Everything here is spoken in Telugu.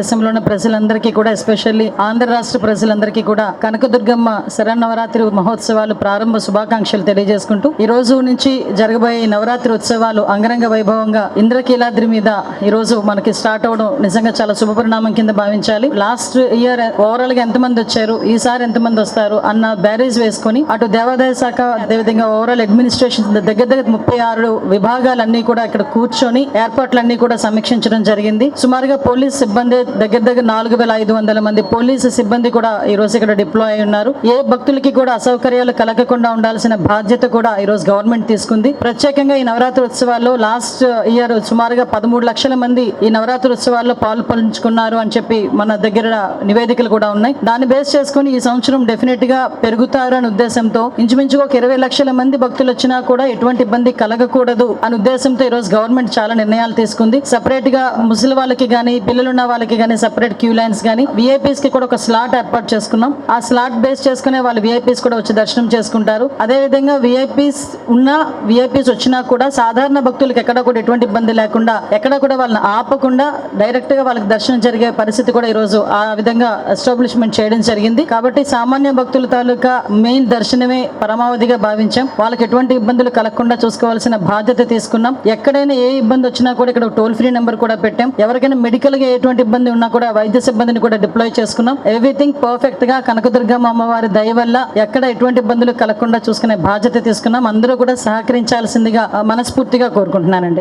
దేశంలో ఉన్న ప్రజలందరికీ కూడా ఎస్పెషల్లీ ఆంధ్ర రాష్ట్ర ప్రజలందరికీ కూడా కనకదుర్గమ్మ శరన్నవరాత్రి మహోత్సవాలు ప్రారంభ శుభాకాంక్షలు తెలియజేసుకుంటూ ఈ రోజు నుంచి జరగబోయే నవరాత్రి ఉత్సవాలు అంగరంగ వైభవంగా ఇంద్రకీలాద్రి మీద ఈ రోజు మనకి స్టార్ట్ అవడం నిజంగా చాలా శుభపరిణామం కింద భావించాలి. లాస్ట్ ఇయర్ ఓవరాల్గా ఎంతమంది వచ్చారు ఈసారి ఎంతమంది వస్తారు అన్న బ్యారేజ్ వేసుకొని అటు దేవాదాయ శాఖ అదేవిధంగా ఓవరాల్ అడ్మినిస్ట్రేషన్ దగ్గర దగ్గర ముప్పై ఆరు విభాగాలన్నీ కూడా ఇక్కడ కూర్చొని ఏర్పాట్లన్నీ కూడా సమీక్షించడం జరిగింది. సుమారుగా పోలీస్ సిబ్బంది దగ్గర దగ్గర నాలుగు వేల ఐదు వందల మంది పోలీసు సిబ్బంది కూడా ఈ రోజు ఇక్కడ డిప్లాయ్ అయి ఉన్నారు. ఏ భక్తులకి కూడా అసౌకర్యాలు కలగకుండా ఉండాల్సిన బాధ్యత కూడా ఈ రోజు గవర్నమెంట్ తీసుకుంది. ప్రత్యేకంగా ఈ నవరాత్రి ఉత్సవాల్లో లాస్ట్ ఇయర్ సుమారుగా పదమూడు లక్షల మంది ఈ నవరాత్రి ఉత్సవాల్లో పాలు పంచుకున్నారు అని చెప్పి మన దగ్గర నివేదికలు కూడా ఉన్నాయి. దాన్ని బేస్ చేసుకుని ఈ సంవత్సరం డెఫినెట్గా పెరుగుతారని ఉద్దేశంతో ఇంచుమించుగా ఒక ఇరవై లక్షల మంది భక్తులు వచ్చినా కూడా ఎటువంటి ఇబ్బంది కలగకూడదు అనే ఉద్దేశంతో ఈ రోజు గవర్నమెంట్ చాలా నిర్ణయాలు తీసుకుంది. సపరేట్గా ముసలి వాళ్ళకి గానీ పిల్లలున్న వాళ్ళకి కానీ సెపరేట్ క్యూ లైన్స్ కానీ విఐపీస్కి కూడా ఒక స్లాట్ ఏర్పాటు చేసుకున్నాం. ఆ స్లాట్ బేస్ చేసుకునే వాళ్ళు విఐపీస్ కూడా వచ్చి దర్శనం చేసుకుంటారు. అదే విధంగా విఐపీస్ ఉన్నా విఐపీస్ వచ్చినా కూడా సాధారణ భక్తులకు ఎక్కడ కూడా ఎటువంటి ఇబ్బంది లేకుండా ఎక్కడ కూడా వాళ్ళని ఆపకుండా డైరెక్ట్గా వాళ్ళకి దర్శనం జరిగే పరిస్థితి కూడా ఈ రోజు ఆ విధంగా ఎస్టాబ్లిష్మెంట్ చేయడం జరిగింది. కాబట్టి సామాన్య భక్తుల తాలూకా మెయిన్ దర్శనమే పరమావధిగా భావించాం. వాళ్ళకి ఎటువంటి ఇబ్బందులు కలగకుండా చూసుకోవాల్సిన బాధ్యత తీసుకున్నాం. ఎక్కడైనా ఏ ఇబ్బంది వచ్చినా కూడా ఇక్కడ టోల్ ఫ్రీ నెంబర్ కూడా పెట్టాం. ఎవరికైనా మెడికల్గా ఎటువంటి ఇబ్బంది ఉన్నా కూడా వైద్య సిబ్బందిని కూడా డిప్లాయ్ చేసుకున్నాం. ఎవ్రీథింగ్ పర్ఫెక్ట్గా కనకదుర్గమ్మ అమ్మవారి దయ వల్ల ఎక్కడ ఎటువంటి ఇబ్బందులు కలగకుండా చూసుకునే బాధ్యత తీసుకున్నాం. అందరూ కూడా సహకరించాల్సిందిగా మనస్ఫూర్తిగా కోరుకుంటున్నానండి.